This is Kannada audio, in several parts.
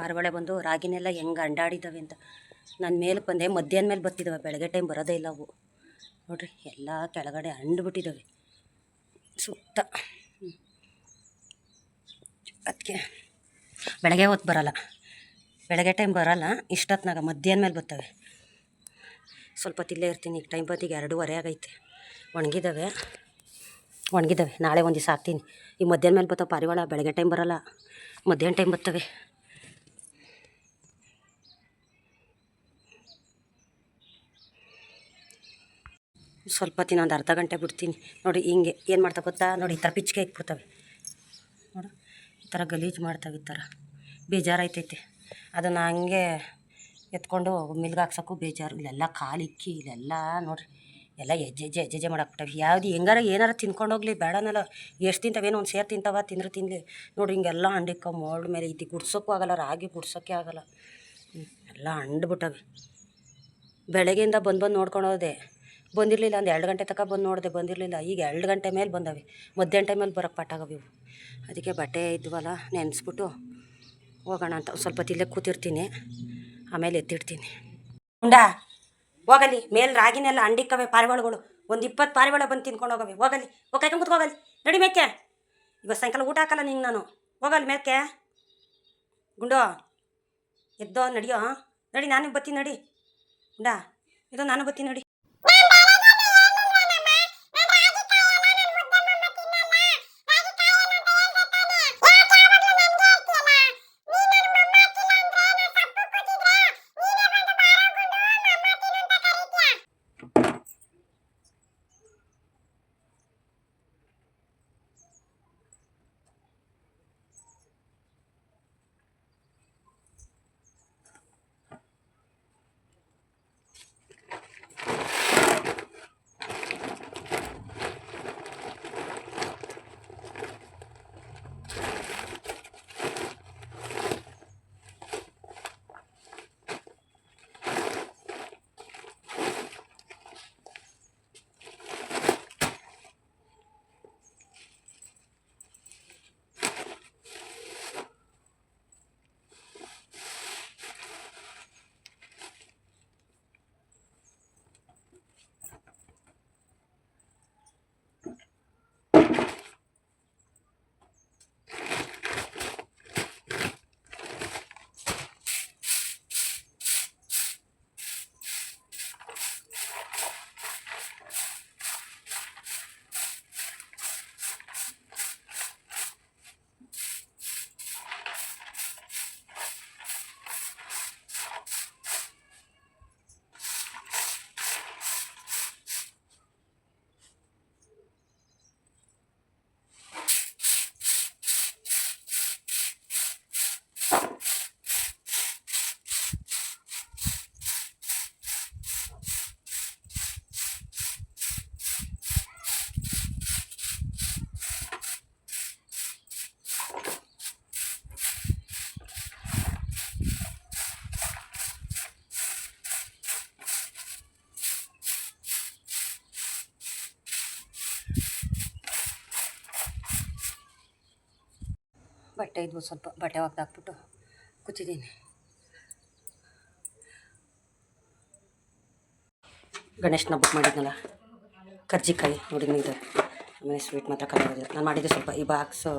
ಪಾರಿವಾಳ ಬಂದು, ರಾಗಿನೆಲ್ಲ ಹೆಂಗೆ ಅಂಡಾಡಿದ್ದಾವೆ ಅಂತ? ನನ್ನ ಮೇಲೆ ಬಂದೆ, ಮಧ್ಯಾಹ್ನ ಮೇಲೆ ಬರ್ತಿದ್ದಾವೆ ಬೆಳಗ್ಗೆ ಟೈಮ್ ಬರೋದೇ ಇಲ್ಲ ಅವು. ನೋಡ್ರಿ, ಎಲ್ಲ ಕೆಳಗಡೆ ಅಂಡ್ಬಿಟ್ಟಿದ್ದಾವೆ ಸುತ್ತ. ಅದಕ್ಕೆ ಬೆಳಗ್ಗೆ ಹೊತ್ತು ಬರಲ್ಲ. ಬೆಳಗ್ಗೆ ಟೈಮ್ ಬರಲ್ಲ ಇಷ್ಟೊತ್ತಿನಾಗ ಮಧ್ಯಾಹ್ನ ಮೇಲೆ ಬರ್ತವೆ. ಸ್ವಲ್ಪ ಹೊತ್ತು ಇಲ್ಲೇ ಇರ್ತೀನಿ, ಈಗ ಟೈಮ್ ಬತ್ತಿಗೆ ಎರಡೂವರೆ ಆಗೈತೆ. ಒಣಗಿದ್ದಾವೆ ಒಣಗಿದ್ದಾವೆ ನಾಳೆ ಒಂದು ದಿವಸ ಹಾಕ್ತೀನಿ. ಈ ಮಧ್ಯಾಹ್ನ ಮೇಲೆ ಬರ್ತಾವೆ ಪಾರಿವಾಳ, ಬೆಳಗ್ಗೆ ಟೈಮ್ ಬರಲ್ಲ. ಮಧ್ಯಾಹ್ನ ಟೈಮ್ ಬರ್ತವೆ. ಸ್ವಲ್ಪ ಹೊತ್ತಿನ ಒಂದು ಅರ್ಧ ಗಂಟೆ ಬಿಡ್ತೀನಿ. ನೋಡಿ ಹಿಂಗೆ ಏನು ಮಾಡ್ತಾ ಗೊತ್ತಾ? ನೋಡಿ ಈ ಥರ ಪಿಚ್ಕೆ ಇಕ್ಬಿಡ್ತವೆ ನೋಡು, ಈ ಥರ ಗಲೀಜು ಮಾಡ್ತವೆ ಈ ಥರ ಬೇಜಾರಾಯ್ತೈತೆ. ಅದನ್ನು ಹಂಗೆ ಎತ್ಕೊಂಡು ಮಿಲ್ಗೆ ಹಾಕ್ಸೋಕ್ಕೂ ಬೇಜಾರು. ಇಲ್ಲೆಲ್ಲ ಕಾಲು ಇಕ್ಕಿ, ಇಲ್ಲೆಲ್ಲ ನೋಡಿರಿ, ಎಲ್ಲ ಹೆಜ್ಜೆ ಹೆಜ್ಜೆ ಹೆಜ್ಜೆ ಮಾಡಾಕ್ಬಿಟ್ಟವೆ. ಯಾವ್ದು ಹೆಂಗಾರ ಏನಾರ ತಿನ್ಕೊಂಡು ಹೋಗ್ಲಿ, ಬೇಡನಲ್ಲ. ಎಷ್ಟು ತಿಂತಾವೇನೋ ಒಂದು ಸೇರು ತಿಂತಾವ, ತಿಂದ್ರೆ ತಿನ್ಲಿ. ನೋಡಿ ಹಿಂಗೆಲ್ಲ ಅಂಡಿಕ್ಕ ಮೋಲ್ಡ್ ಮೇಲೆ ಇದು ಗುಡ್ಸೋಕ್ಕೂ ಆಗಲ್ಲ, ರಾಗಿ ಗುಡ್ಸೋಕ್ಕೆ ಆಗಲ್ಲ. ಎಲ್ಲ ಹಂಡ್ಬಿಟ್ಟವೆ ಬೆಳಗ್ಗೆಯಿಂದ ಬಂದು ಬಂದು ನೋಡ್ಕೊಂಡು ಹೋದೆ. ಬಂದಿರಲಿಲ್ಲ, ಒಂದು ಎರಡು ಗಂಟೆ ತನಕ ಬಂದು ನೋಡಿದೆ, ಬಂದಿರಲಿಲ್ಲ. ಈಗ ಎರಡು ಗಂಟೆ ಮೇಲೆ ಬಂದವೆ. ಮಧ್ಯಾಹ್ನ ಟೈಮಲ್ಲಿ ಬರೋಕ್ಕೆ ಪಾಠಾಗವೆ ಇವು. ಅದಕ್ಕೆ ಬಟ್ಟೆ ಇದ್ವಲ್ಲ, ನೆನೆಸ್ಬಿಟ್ಟು ಹೋಗೋಣ ಅಂತ. ಸ್ವಲ್ಪ ಇಲ್ಲೇ ಕೂತಿರ್ತೀನಿ. ಆಮೇಲೆ ಎತ್ತಿಡ್ತೀನಿ. ಉಂಡ, ಹೋಗಲಿ. ಮೇಲೆ ರಾಗಿನೆಲ್ಲ ಅಂಡಿಕ್ಕವೆ ಪಾರಿವಾಳಗಳು. ಒಂದು ಇಪ್ಪತ್ತು ಪಾರಿವಾಳ ಬಂದು ತಿನ್ಕೊಂಡು ಹೋಗವೆ. ಹೋಗಲಿ. ಹೋಗಿ ಕೂತ್ಕೋಗಲಿ ನಡಿ ಮೇಕೆ. ಇವತ್ತು ಸಾಯಂಕಾಲ ಊಟ ಹಾಕಲ್ಲ ನಿಂಗೆ ನಾನು. ಹೋಗಲಿ ಮೇಕೆ. ಗುಂಡೋ, ಎದ್ದೋ, ನಡಿಯೋ. ನಡಿ ನಾನು ಬತ್ತೀನಿ, ನಡಿ. ಉಂಡಾ ಇದು ನಾನು ಬತ್ತೀನಿ, ನಡಿ. ಬಟ್ಟೆ ಇದ್ವು ಸ್ವಲ್ಪ ಬಟ್ಟೆ ಒಗ್ದಾಕ್ಬಿಟ್ಟು ಕೂತಿದ್ದೀನಿ. ಗಣೇಶನ ಬುಕ್ ಮಾಡಿದ್ನಲ್ಲ, ಕರ್ಜಿಕಾಯಿ ನೋಡಿ ಇದು ಆಮೇಲೆ ಸ್ವೀಟ್ ಮಾತ್ರ ಕಲರ್ ನಾನು ಮಾಡಿದ್ದೆ ಸ್ವಲ್ಪ ಈ ಬಾಕ್ಸು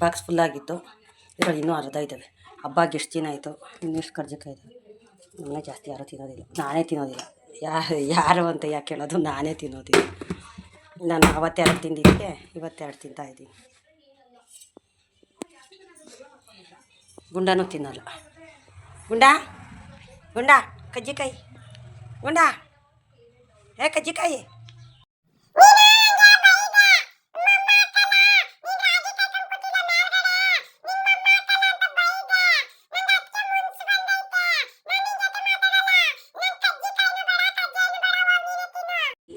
ಬಾಕ್ಸ್ ಫುಲ್ಲಾಗಿತ್ತು ಇದರಲ್ಲಿ ಇನ್ನೂ ಅರ್ಧ ಇದ್ದಾವೆ. ಹಬ್ಬಕ್ಕೆ ಎಷ್ಟು ದಿನ ಆಯಿತು? ಇನ್ನೆಷ್ಟು ಕರ್ಜಿಕಾಯಿ ಇದೆ? ಇನ್ನೂ ಜಾಸ್ತಿ ಯಾರೂ ತಿನ್ನೋದಿಲ್ಲ. ನಾನೇ ತಿನ್ನೋದಿಲ್ಲ. ಯಾರು ಯಾರು ಅಂತ ಯಾಕೆ ಹೇಳೋದು? ನಾನೇ ತಿನ್ನೋದಿಲ್ಲ. ನಾನು ಅವತ್ತೆರಡು ತಿಂದಿದ್ದಕ್ಕೆ ಇವತ್ತೆರಡು ತಿಂತಾ ಗುಂಡನೂ ತಿನ್ನಲ್ಲ. ಗುಂಡ? ಗುಂಡ ಕಜ್ಜಿಕಾಯಿ. ಗುಂಡ? ಏ ಕಜ್ಜಿಕಾಯಿ.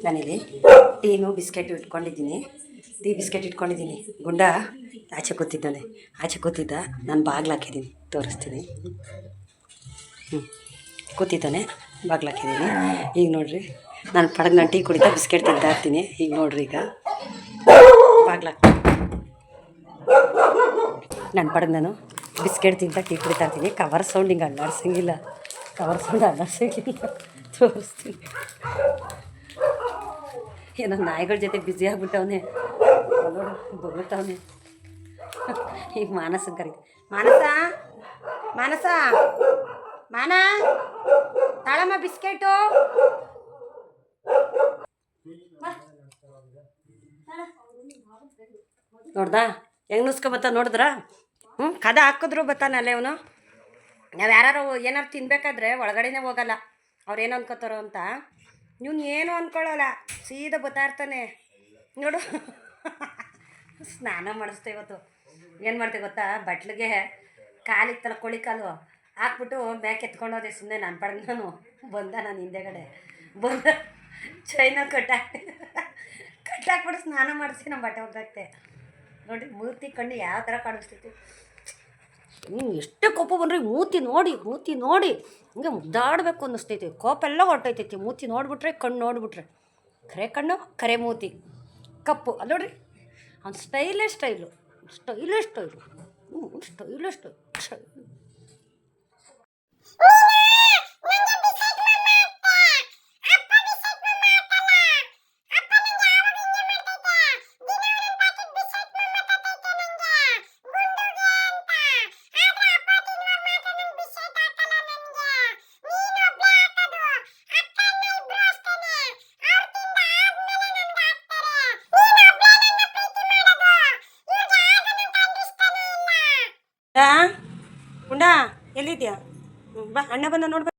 ನಾನಿಲ್ಲಿ ಟೀನು ಬಿಸ್ಕೆಟ್ ಇಟ್ಕೊಂಡಿದ್ದೀನಿ. ಟೀ ಬಿಸ್ಕೆಟ್ ಇಟ್ಕೊಂಡಿದ್ದೀನಿ. ಗುಂಡ ಆಚೆ ಕೂತಿದ್ದಾನೆ. ಆಚೆ ಕೂತಿದ್ದ. ನಾನು ಬಾಗ್ಲ ಹಾಕಿದ್ದೀನಿ ತೋರಿಸ್ತೀನಿ. ಹ್ಞೂ ಕೂತಿದ್ದಾನೆ. ಬಾಗಿಲು ಹಾಕಿದ್ದೀನಿ ಈಗ ನೋಡಿರಿ. ನಾನು ಪಡಗ್ ನಾನು ಟೀ ಕುಡಿತಾ ಬಿಸ್ಕೆಟ್ ತಿಂತಾ ಇರ್ತೀನಿ. ಈಗ ನೋಡ್ರಿ ಈಗ. ಬಾಗ್ಲಾಕ್. ನಾನು ಪಡಗ ನಾನು ಬಿಸ್ಕೆಟ್ ತಿಂತ ಟೀ ಕುಡಿತಾ ಇರ್ತೀನಿ. ಕವರ್ ಸೌಂಡ್ ಹಿಂಗೆ ಅಲ್ಲಾಡ್ಸಂಗಿಲ್ಲ. Cover sound ಅಲ್ಲಾಡ್ಸಂಗಿಲ್ಲ. ತೋರಿಸ್ತೀನಿ. ಏನೋ ನಾಯಿಗಳ ಜೊತೆ ಬ್ಯುಸಿ ಆಗ್ಬಿಟ್ಟವನೆ. ನೋಡು, ಬೊಗಳ್ತವನೆ. ಈಗ ಮಾನಸ ಕರಿ ಮಾನಸ? ಮಾನಸ? ಮಾನ? ತಾಳಮ್ಮ ಬಿಸ್ಕೆಟು? ನೋಡ್ದಾ? ಹೆಂಗೆ ನುಸ್ಕೊಬತ್ತ ನೋಡಿದ್ರ? ಹ್ಞೂ ಕದ ಹಾಕಿದ್ರು ಬತ್ತಾನ ಅವನು. ನಾವು ಯಾರು ಏನಾರು ತಿನ್ಬೇಕಾದ್ರೆ ಒಳಗಡೆನೇ ಹೋಗಲ್ಲ. ಅವ್ರು ಏನು ಅನ್ಕೋತಾರೋ ಅಂತ. ಇವನು ಏನು ಅನ್ಕೊಳ್ಳಲ್ಲ. ಸೀದಾ ಬತ್ತಾ ಇರ್ತಾನೆ ನೋಡು. ಸ್ನಾನ ಮಾಡಿಸ್ತೆ ಇವತ್ತು. ಏನು ಮಾಡ್ತೆ ಗೊತ್ತಾ? ಬಟ್ಲಿಗೆ ಕಾಲಿತ್ತಲ್ಲ ಕೋಳಿ ಕಾಲು ಹಾಕ್ಬಿಟ್ಟು ಮ್ಯಾಕ್ ಎತ್ಕೊಂಡು ಹೋದೆ. ಸುಮ್ಮನೆ ನಾನು ಪಡೆದ ನಾನು. ಬಂದ ನಾನು ಹಿಂದೆಗಡೆ ಬಂದ ಚೈನ ಕಟ್ಟ ಕಟ್ಟಾಕ್ಬಿಟ್ಟು ಸ್ನಾನ ಮಾಡಿಸಿ ನಮ್ಮ ಬಟ್ಟೆ ಒಗ್ಗಾಕ್ತೆ ನೋಡಿ ಮೂರ್ತಿ ಕಣ್ಣು ಯಾವ ಥರ ಕಾಣಿಸ್ತೈತಿ ನೀವು ಎಷ್ಟು ಕೋಪ ಬಂದ್ರೆ ಮೂತಿ ನೋಡಿ ಮೂತಿ ನೋಡಿ. ಹಿಂಗೆ ಮುದ್ದಾಡಬೇಕು ಅನ್ನಿಸ್ತೈತಿ. ಕೋಪ ಎಲ್ಲ ಹೊರಟೈತೈತಿ ಮೂತಿ ನೋಡ್ಬಿಟ್ರೆ, ಕಣ್ಣು ನೋಡಿಬಿಟ್ರೆ. ಕರೆ ಕಣ್ಣು ಕರೆ ಮೂತಿ. ಕಪ್ಪು. ಅಲ್ಲಿ ನೋಡ್ರಿ. ಅವ್ನು ಸ್ಟೈಲೇ ಸ್ಟೈಲು ಸ್ಟೈಲೇ ಸ್ಟೈಲು ಹ್ಞೂ ಸ್ಟೈಲೇ ಸ್ಟೈಲ್ ಉಂಡಾ ಬಾ ಅಣ್ಣ ಬಂದ ನೋಡ್ಬೇಕು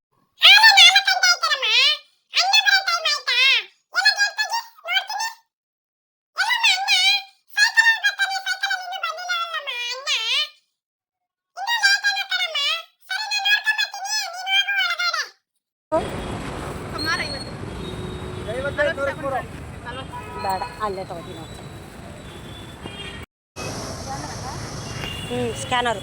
ಬೇಡ ಅಲ್ಲೇ ತಗೋತೀನಿ ಹ್ಞೂ ಸ್ಕ್ಯಾನರು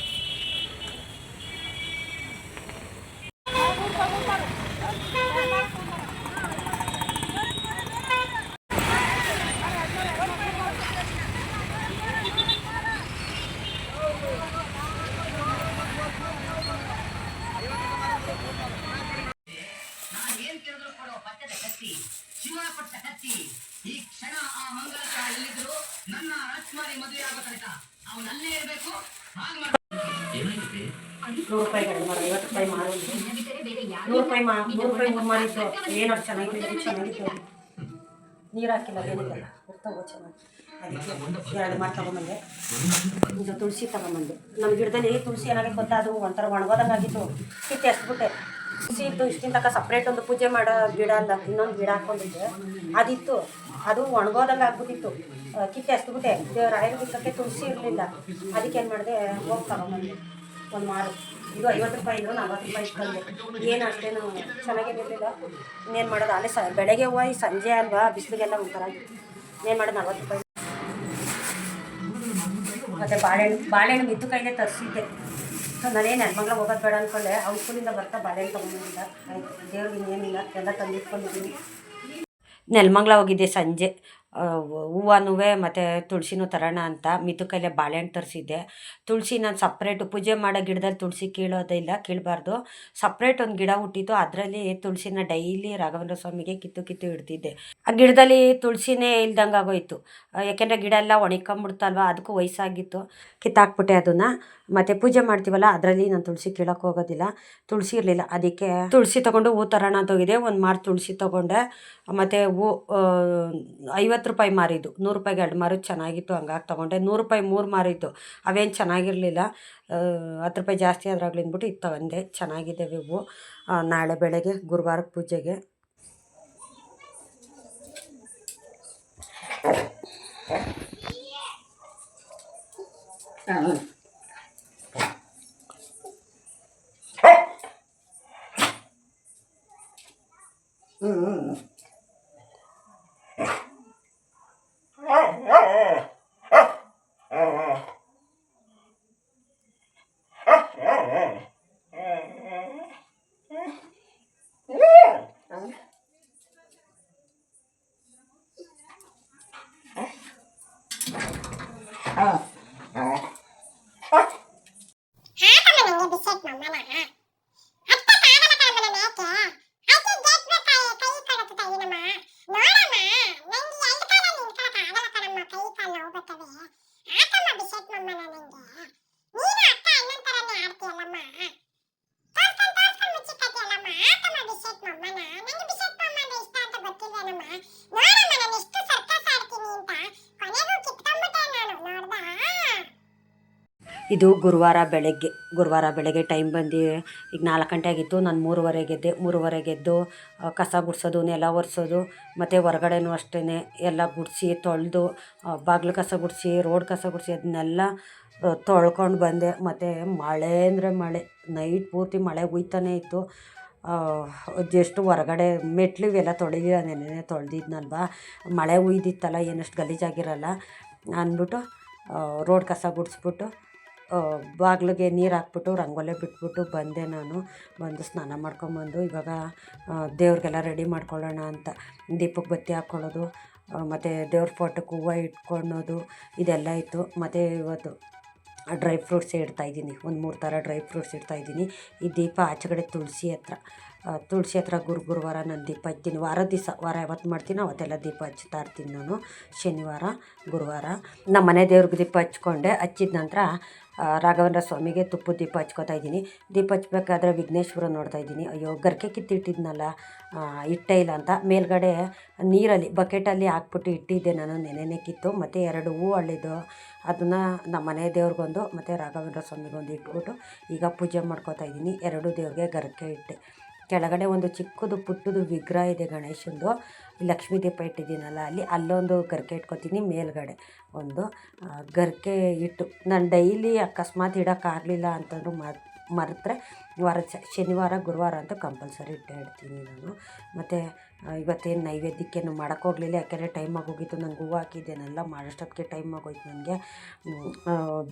ಏನ್ ಕೇಳಿದ್ರು ಕೊಡೋ ಪಟ್ಟದ ಕತ್ತಿ ಶಿವ ಕೊಟ್ಟ ಕತ್ತಿ ಈ ಕ್ಷಣ ಆ ಮಂಗಲ ಎಲ್ಲಿದ್ರು ನನ್ನ ರಾಜ್ಕುಮಾರಿ ಮದುವೆ ಆಗೋ ಅವನು ಅಲ್ಲೇ ಇರಬೇಕು. ಹಾಗೆ ಮಾಡ ಏನಾಗಿದೆ? ನೂರು ರೂಪಾಯಿ ಕಡಿಮೆ ಮಾಡಿ ಐವತ್ತು ರೂಪಾಯಿ ನೂರು ರೂಪಾಯಿ ಮಾ ನೂರು ರೂಪಾಯಿ ಮೂರು ಮಾಡಿದ್ದು. ಏನೋ ಚೆನ್ನಾಗಿದೆ ಚೆನ್ನಾಗಿತ್ತು ನೀರು ಹಾಕಿಲ್ಲ ಏನಿಲ್ಲ ಚೆನ್ನಾಗಿ. ಎರಡು ಮಾಡಿ ತಗೊಂಬಂದೆ. ಇದು ತುಳಸಿ ತಗೊಂಬಂದೆ. ನಮ್ಮ ಗಿಡದಲ್ಲಿ ತುಳಸಿ ಏನಾಗಿತ್ತು ಗೊತ್ತಾ? ಅದು ಒಂಥರ ಒಣಗೋದಂಗಾಗಿತ್ತು ಆಗಿತ್ತು. ಹಚ್ಬಿಟ್ಟೆ ತುಳಸಿ ಇತ್ತು ಇಷ್ಟಿನ ತನಕ ಸಪ್ರೇಟ್ ಒಂದು ಪೂಜೆ ಮಾಡೋ ಗಿಡ ಅಲ್ಲ ಇನ್ನೊಂದು ಗಿಡ ಹಾಕೊಂಡಿದ್ದೆ. ಅದಿತ್ತು. ಅದು ಒಣಗೋದಂಗೆ ಆಗ್ಬಿಟ್ಟಿತ್ತು. ಕಿತ್ತೆ ಇದು ರಾಯರ ಬಿತ್ತಕ್ಕೆ ತುಳಸಿ ಇರಲಿಲ್ಲ. ಅದಕ್ಕೆ ಏನು ಮಾಡಿದೆ? ಹೋಗಿ ತಗೊಂಬಂದೆ. ಒಂದು ಮಾರು. ಇದು ಐವತ್ತು ರೂಪಾಯಿ ಇದ್ರು ನಲ್ವತ್ತು ರೂಪಾಯಿ ಇಟ್ಕೊಂಡೆ ಏನು ಅಷ್ಟೇನು ಚೆನ್ನಾಗೇ ಬಿಡಲಿಲ್ಲ ಇನ್ನೇನು ಮಾಡೋದು? ಅಲ್ಲೇ ಸ, ಬೆಳಗ್ಗೆ ಹೋಗಿ ಸಂಜೆ ಅಲ್ವಾ? ಬಿಸಿಲಿಗೆಲ್ಲ ಒಂಥರ. ಏನು ಮಾಡೋದು? ನಲ್ವತ್ತು ರೂಪಾಯಿ. ಮತ್ತು ಬಾಳೆಹಣ್ಣು ಬಾಳೆಹಣ್ಣು ಮಿತ್ತು ಕೈಲೇ ತರಿಸಿದ್ದೆ. ನಾನೇನು ಮಗಳ ಹೋಗೋದು ಬೇಡ ಅಂದ್ಕೊಂಡೆ ಅವ್ರ ಸ್ಕೂಲಿಂದ ಬರ್ತಾ ಬಾಳೆಹಣ್ಣು ತೊಗೊಂಡಿಲ್ಲ ಆಯ್ತು. ದೇವ್ರಿಗೆ ಇನ್ನೇನಿಲ್ಲ. ಎಲ್ಲ ತಂದಿಟ್ಕೊಂಡಿದ್ದೀನಿ. ನೆಲಮಂಗ್ಲ ಹೋಗಿದ್ದೆ ಸಂಜೆ. ಹೂವನೂ ಮತ್ತು ತುಳಸಿನೂ ತರೋಣ ಅಂತ ಮಿತು ಕೈಲೇ ಬಾಳೆಹಣ್ಣು ತರಿಸಿದ್ದೆ. ತುಳಸಿ ನಾನು ಸಪ್ರೇಟು ಪೂಜೆ ಮಾಡೋ ಗಿಡದಲ್ಲಿ ತುಳಸಿ ಕೀಳೋದೇ ಇಲ್ಲ, ಕೀಳಬಾರ್ದು. ಸಪ್ರೇಟ್ ಒಂದು ಗಿಡ ಹುಟ್ಟಿತ್ತು, ಅದರಲ್ಲಿ ತುಳಸಿನ ಡೈಲಿ ರಾಘವೇಂದ್ರ ಸ್ವಾಮಿಗೆ ಕಿತ್ತು ಕಿತ್ತು ಇಡ್ತಿದ್ದೆ. ಆ ಗಿಡದಲ್ಲಿ ತುಳಸಿನೇ ಇಲ್ದಂಗೆ ಆಗೋಯಿತು. ಯಾಕೆಂದರೆ ಗಿಡ ಎಲ್ಲ ಒಣಕೊಂಬಿಡ್ತಲ್ವ ಅದಕ್ಕೂ ವಯಸ್ಸಾಗಿತ್ತು. ಕಿತ್ತಾಕ್ಬಿಟ್ಟೆ ಅದನ್ನು. ಮತ್ತು ಪೂಜೆ ಮಾಡ್ತೀವಲ್ಲ, ಅದರಲ್ಲಿ ನಾನು ತುಳಸಿ ಕೀಳೋಕೆ ಹೋಗೋದಿಲ್ಲ. ತುಳಸಿ ಇರಲಿಲ್ಲ, ಅದಕ್ಕೆ ತುಳಸಿ ತೊಗೊಂಡು ಹೂ ತರೋಣ ಅಂತ ಹೋಗಿದೆ ಒಂದು ಮಾರು ತುಳಸಿ ತೊಗೊಂಡೆ. ಮತ್ತು ಹೂ ಐವತ್ತು ಐವತ್ತು ರೂಪಾಯಿ ಮಾರಿದ್ದು. ನೂರು ರೂಪಾಯಿಗೆ ಎರಡು ಮಾರು ಚೆನ್ನಾಗಿತ್ತು, ಹಂಗಾಗಿ ತೊಗೊಂಡೆ. ನೂರು ರೂಪಾಯಿ ಮೂರು ಮಾರಿದ್ದು. ಅವೇನು ಚೆನ್ನಾಗಿರಲಿಲ್ಲ. ಹತ್ತು ರೂಪಾಯಿ ಜಾಸ್ತಿ ಅದ್ರಾಗ್ಲಿಂದ್ಬಿಟ್ಟು ಇತ್ತು ತಗೊಂಡೆ. ಚೆನ್ನಾಗಿದೆ ಇವು ನಾಳೆ ಬೆಳಗ್ಗೆ ಗುರುವಾರ ಪೂಜೆಗೆ. ಹ್ಞೂ ಇದು ಗುರುವಾರ ಬೆಳಗ್ಗೆ ಗುರುವಾರ ಬೆಳಗ್ಗೆ ಟೈಮ್ ಬಂದು ಈಗ ನಾಲ್ಕು ಗಂಟೆ ಆಗಿತ್ತು ನಾನು ಮೂರುವರೆ ಗೆದ್ದೆ ಮೂರುವರೆಗೆ ಎದ್ದು ಕಸ ಗುಡಿಸೋದು, ನೆಲ ಒರೆಸೋದು, ಮತ್ತು ಹೊರಗಡೆನೂ ಅಷ್ಟೇ ಎಲ್ಲ ಗುಡಿಸಿ ತೊಳೆದು ಬಾಗಿಲು ಕಸ ಗುಡಿಸಿ, ರೋಡ್ ಕಸ ಗುಡಿಸಿ ಅದನ್ನೆಲ್ಲ ತೊಳ್ಕೊಂಡು ಬಂದೆ. ಮತ್ತು ಮಳೆ ಅಂದರೆ ಮಳೆ ನೈಟ್ ಪೂರ್ತಿ ಮಳೆ ಹುಯ್ತಾನೇ ಇತ್ತು. ಜಸ್ಟ್ ಹೊರಗಡೆ ಮೆಟ್ಲು ಇವೆಲ್ಲ ತೊಳೆದಿಲ್ಲ ನೆನೆ ತೊಳೆದಿದ್ನಲ್ವಾ? ಮಳೆ ಹುಯ್ದಿತ್ತಲ್ಲ ಏನಷ್ಟು ಗಲೀಜಾಗಿರಲ್ಲ? ಅಂದ್ಬಿಟ್ಟು ರೋಡ್ ಕಸ ಗುಡಿಸ್ಬಿಟ್ಟು ಬಾಗಿಲಿಗೆ ನೀರು ಹಾಕ್ಬಿಟ್ಟು, ರಂಗೋಲೆ ಬಿಟ್ಬಿಟ್ಟು ಬಂದೆ ನಾನು. ಬಂದು ಸ್ನಾನ ಮಾಡ್ಕೊಂಬಂದು, ಇವಾಗ ದೇವ್ರಿಗೆಲ್ಲ ರೆಡಿ ಮಾಡ್ಕೊಳ್ಳೋಣ ಅಂತ. ದೀಪಕ್ಕೆ ಬತ್ತಿ ಹಾಕ್ಕೊಳ್ಳೋದು ಮತ್ತು ದೇವ್ರ ಫೋಟೋಕ್ಕೆ ಹೂವು ಇಟ್ಕೊಳ್ಳೋದು ಇದೆಲ್ಲ ಇತ್ತು. ಮತ್ತು ಇವತ್ತು ಡ್ರೈ ಫ್ರೂಟ್ಸ್ ಇಡ್ತಾಯಿದ್ದೀನಿ ಒಂದು ಮೂರು ಥರ ಡ್ರೈ ಫ್ರೂಟ್ಸ್ ಇಡ್ತಾಯಿದ್ದೀನಿ ಈ ದೀಪ ಆಚೆಗಡೆ ತುಳಸಿ ಹತ್ರ. ತುಳಸಿ ಹತ್ರ ಗುರು ಗುರುವಾರ ನಾನು ದೀಪ ಹಚ್ತೀನಿ ವಾರ ದಿವಸ, ವಾರ ಯಾವತ್ತು ಮಾಡ್ತೀನಿ, ಅವತ್ತೆಲ್ಲ ದೀಪ ಹಚ್ತಾ ಇರ್ತೀನಿ ನಾನು, ಶನಿವಾರ, ಗುರುವಾರ. ನಮ್ಮ ಮನೆ ದೇವ್ರಿಗೆ ದೀಪ ಹಚ್ಕೊಂಡೆ ಹಚ್ಚಿದ ನಂತರ ರಾಘವೇಂದ್ರ ಸ್ವಾಮಿಗೆ ತುಪ್ಪದ ದೀಪ ಹಚ್ಕೋತಾ ಇದ್ದೀನಿ. ದೀಪ ಹಚ್ಬೇಕಾದ್ರೆ ವಿಘ್ನೇಶ್ವರ ನೋಡ್ತಾ ಇದ್ದೀನಿ. ಅಯ್ಯೋ, ಗರ್ಕೆ ಕಿತ್ತಿಟ್ಟಿದ್ನಲ್ಲ ಇಟ್ಟೇ ಇಲ್ಲ ಅಂತ. ಮೇಲ್ಗಡೆ ನೀರಲ್ಲಿ, ಬಕೆಟಲ್ಲಿ ಹಾಕ್ಬಿಟ್ಟು ಇಟ್ಟಿದ್ದೆ ನಾನು, ನೆನೆನೆ ಕಿತ್ತು. ಮತ್ತು ಎರಡು ಹೂ ಅಳ್ಳಿದ್ದು ಅದನ್ನು ನಮ್ಮ ಮನೆ ದೇವ್ರಿಗೊಂದು, ಮತ್ತು ರಾಘವೇಂದ್ರ ಸ್ವಾಮಿಗೊಂದು ಇಟ್ಬಿಟ್ಟು ಈಗ ಪೂಜೆ ಮಾಡ್ಕೋತಾ ಇದ್ದೀನಿ. ಎರಡು ದೇವ್ರಿಗೆ ಗರ್ಕೆ ಇಟ್ಟೆ. ಕೆಳಗಡೆ ಒಂದು ಚಿಕ್ಕದು ಪುಟ್ಟದು ವಿಗ್ರಹ ಇದೆ ಗಣೇಶಂದು. ಲಕ್ಷ್ಮೀ ದೀಪ ಇಟ್ಟಿದ್ದೀನಲ್ಲ ಅಲ್ಲಿ. ಅಲ್ಲೊಂದು ಗರ್ಕೆ ಇಟ್ಕೊತೀನಿ, ಮೇಲ್ಗಡೆ ಒಂದು ಗರ್ಕೆ ಇಟ್ಟು. ನಾನು ಡೈಲಿ ಅಕಸ್ಮಾತ್ ಇಡೋಕ್ಕಾಗಲಿಲ್ಲ ಅಂತಂದ್ರೂ ಮರ್, ಮರೆತ್ರೆ ವಾರ ಶನಿವಾರ, ಗುರುವಾರ ಅಂತ ಕಂಪಲ್ಸರಿ ಇಟ್ಟೇ ಇಡ್ತೀನಿ ನಾನು. ಮತ್ತು ಇವತ್ತೇನು ನೈವೇದ್ಯಕ್ಕೇನು ಮಾಡೋಕ್ಕೋಗ್ಲಿಲ್ಲ ಯಾಕೆಂದರೆ ಟೈಮ್ ಆಗೋಗಿತ್ತು, ನಂಗೆ ಹೂವು ಹಾಕಿದ್ದೇನೆಲ್ಲ ಮಾಡೋಷ್ಟೊತ್ತಿಗೆ ಟೈಮ್ ಆಗೋಯ್ತು ನನಗೆ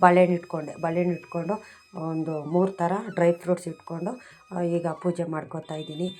ಬಾಳೆಹಣ್ಣು ಇಟ್ಕೊಂಡೆ ಬಾಳೆಹಣ್ಣು ಇಟ್ಕೊಂಡು, ಒಂದು ಮೂರು ಥರ ಡ್ರೈ ಫ್ರೂಟ್ಸ್ ಇಟ್ಕೊಂಡು ಈಗ ಪೂಜೆ ಮಾಡ್ಕೋತಾ ಇದ್ದೀನಿ.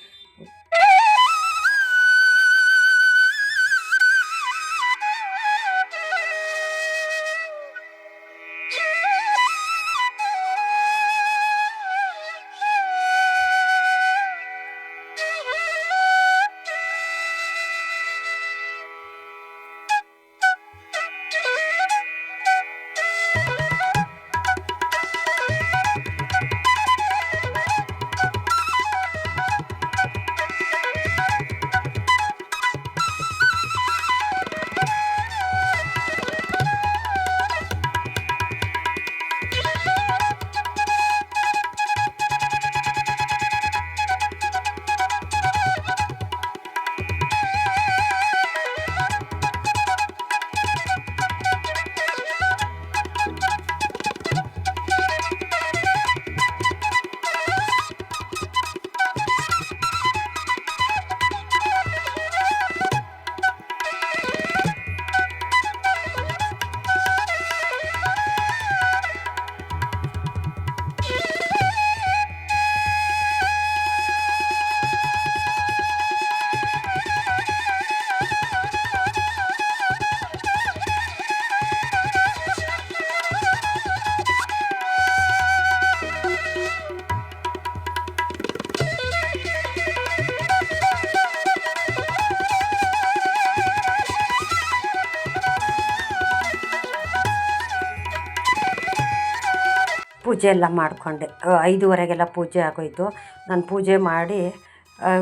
ಪೂಜೆ ಎಲ್ಲ ಮಾಡಿಕೊಂಡೆ. ಐದುವರೆಗೆಲ್ಲ ಪೂಜೆ ಆಗೋಯ್ತು. ನಾನು ಪೂಜೆ ಮಾಡಿ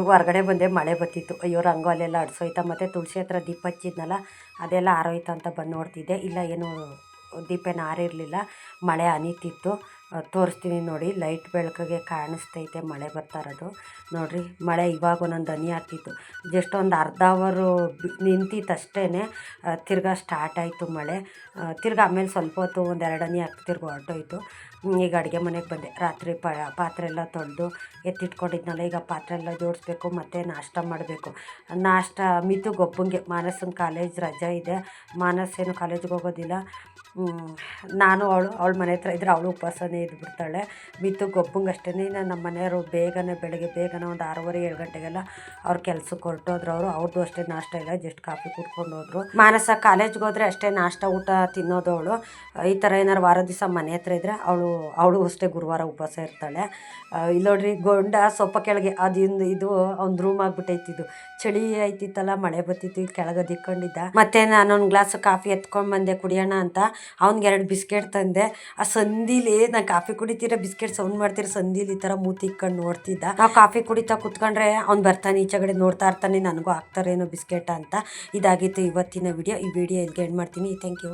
ಹೊರಗಡೆ ಬಂದೆ ಮಳೆ ಬತ್ತಿತ್ತು ಅಯ್ಯೋ ರಂಗೋಲಿ ಎಲ್ಲ ಅಡ್ಸೋಯ್ತಾ ಮತ್ತು ತುಳಸಿ ಹತ್ರ ದೀಪ ಹಚ್ಚಿದ್ನಲ್ಲ ಅದೆಲ್ಲ ಆರೋಯ್ತು ಅಂತ ಬಂದು ನೋಡ್ತಿದ್ದೆ. ಇಲ್ಲ ಏನು ದೀಪೇನ ಆರಿರಲಿಲ್ಲ. ಮಳೆ ಹನಿತಿತ್ತು ಆ, ತೋರಿಸ್ತೀನಿ ನೋಡಿ. ಲೈಟ್ ಬೆಳಕಿಗೆ ಕಾಣಿಸ್ತೈತೆ, ಮಳೆ ಬರ್ತಾ ಇರೋದು. ನೋಡಿರಿ, ಮಳೆ ಇವಾಗ ಒಂದೊಂದು ಹನಿ ಆಗ್ತಿತ್ತು. ಜಸ್ಟ್ ಒಂದು ಅರ್ಧ ಅವರು ನಿಂತಿತ್ತಷ್ಟೇ ತಿರ್ಗಾ ಸ್ಟಾರ್ಟ್ ಆಯಿತು ಮಳೆ. ತಿರ್ಗಾ ಆಮೇಲೆ ಸ್ವಲ್ಪ ಹೊತ್ತು ಒಂದು ಎರಡು ಹನಿ ಹಾಕಿ ತಿರ್ಗಿ ಹೊರಟೋಯ್ತು. ಈಗ ಅಡುಗೆ ಮನೆಗೆ ಬಂದೆ. ರಾತ್ರಿ ಪ, ಪಾತ್ರೆ ಎಲ್ಲ ತೊಳೆದು ಎತ್ತಿಟ್ಕೊಂಡಿದ್ನಲ್ಲ, ಈಗ ಪಾತ್ರೆ ಎಲ್ಲ ಜೋಡಿಸ್ಬೇಕು, ಮತ್ತು ನಾಷ್ಟ ಮಾಡಬೇಕು. ನಾಷ್ಟ ಮಿತು ಗೊಬ್ಬಂಗೆ ಮಾನಸನ ಕಾಲೇಜ್ ರಜೆ ಇದೆ. ಮಾನಸ್ ಏನು ಕಾಲೇಜ್ಗೆ ಹೋಗೋದಿಲ್ಲ. ನಾನು ಅವಳು, ಅವಳ ಮನೆ ಹತ್ರ ಇದ್ದರೆ ಅವಳು ಉಪವಾಸನೇ ಇದ್ಬಿಡ್ತಾಳೆ. ಮಿತ್ತು ಗೊಬ್ಬಂಗೆ ಅಷ್ಟೇ. ನಮ್ಮ ಮನೆಯವರು ಬೇಗನೆ ಬೆಳಗ್ಗೆ ಬೇಗನೆ ಒಂದು ಆರೂವರೆ, ಏಳು ಗಂಟೆಗೆಲ್ಲ ಅವ್ರ ಕೆಲ್ಸಕ್ಕೆ ಹೊರಟೋದ್ರು ಅವರು. ಅವ್ರದ್ದು ಅಷ್ಟೇ ನಾಷ್ಟ ಇಲ್ಲ ಜಸ್ಟ್ ಕಾಫಿ ಕುಟ್ಕೊಂಡು ಹೋದ್ರು. ಮಾನಸ ಕಾಲೇಜ್ಗೆ ಹೋದರೆ ಅಷ್ಟೇ ನಾಷ್ಟ, ಊಟ ತಿನ್ನೋದು ಅವಳು. ಈ ಥರ ಏನಾರು ವಾರ ದಿವಸ ಮನೆ ಹತ್ರ ಇದ್ದರೆ ಅವಳು ಅವಳು ಅಷ್ಟೇ ಗುರುವಾರ ಉಪವಾಸ ಇರ್ತಾಳೆ. ಇಲ್ಲಿ ನೋಡ್ರಿ ಗೊಂಡ ಸೊಪ್ಪ ಕೆಳಗೆ ಅದಿಂದ ಇದು ಒಂದು ರೂಮ್ ಆಗ್ಬಿಟ್ಟೈತಿ ಇದು. ಚಳಿ ಐತಿತ್ತಲ್ಲ, ಮಳೆ ಬತ್ತಿತ್ತು ಇಲ್ಲಿ ಕೆಳಗೆ ದಿಕ್ಕೊಂಡಿದ್ದ ಮತ್ತೆ ನಾನೊಂದು ಗ್ಲಾಸ್ ಕಾಫಿ ಎತ್ಕೊಂಡು ಬಂದೆ, ಕುಡಿಯೋಣ ಅಂತ. ಅವ್ನಿಗೆ ಎರಡು ಬಿಸ್ಕೆಟ್ ತಂದೆ. ಆ ಸಂದಿಲಿ, ನಾನು ಕಾಫಿ ಕುಡಿತೀರ ಬಿಸ್ಕೆಟ್ ಸೌಂಡ್ ಮಾಡ್ತೀರ, ಸಂದಿಲಿ ಈ ಥರ ಮೂತಿ ಇಕ್ಕೊಂಡು ನೋಡ್ತಿದ್ದ. ನಾವು ಕಾಫಿ ಕುಡಿತಾ ಕುತ್ಕೊಂಡ್ರೆ ಅವ್ನು ಬರ್ತಾನೆ ಈಚೆಗಡೆ ನೋಡ್ತಾ ಇರ್ತಾನೆ, ನನಗೂ ಹಾಕ್ತಾರೇನೋ ಬಿಸ್ಕೆಟ್ ಅಂತ. ಇದಾಗಿತ್ತು ಇವತ್ತಿನ ವಿಡಿಯೋ. ಈ ವಿಡಿಯೋ ಇಲ್ಲಿಗೆ ಎಂಡ್ ಮಾಡ್ತೀನಿ. Thank you